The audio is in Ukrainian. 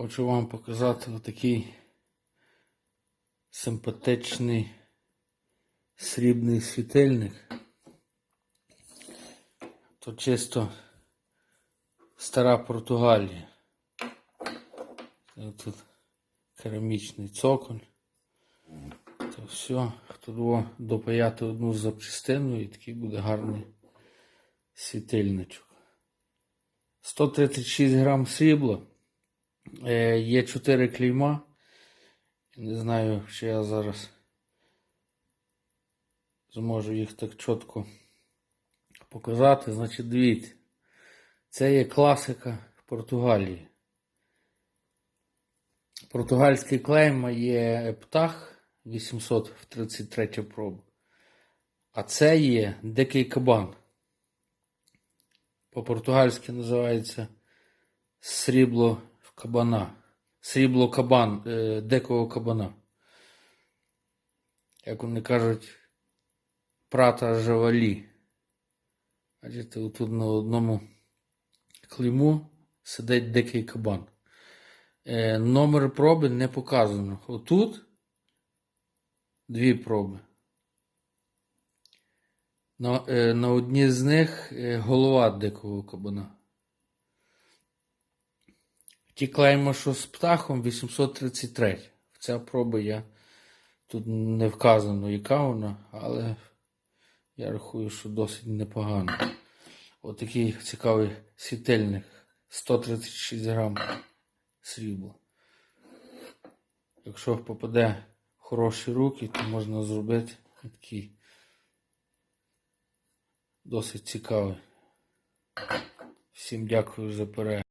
Хочу вам показати отакий симпатичний срібний світильник. То чисто стара Португалія. Тут керамічний цоколь. То все. Хто допаяти одну запчастину і такий буде гарний світильничок. 136 грам срібла. Е, є 4 клейма. Не знаю, чи я зараз зможу їх так чітко показати. Значить, дивіться, це є класика Португалії. Португальський клейм є птах 833 проба. А це є дикий кабан. По-португальськи називається срібло кабана. Срібло кабан, е, дикого кабана. Як вони кажуть, прата жавалі. Бачите, отут на одному клейму сидить дикий кабан. Е, номер проби не показано. Отут дві проби. На, е, на одній з них голова дикого кабана. Ті клеймо, що з птахом 833. Ця проба я тут не вказано, яка вона, але я рахую, що досить непогано. Отакий цікавий світильник. 136 грам срібла. Якщо попаде в хороші руки, то можна зробити такий досить цікавий. Всім дякую за перегляд.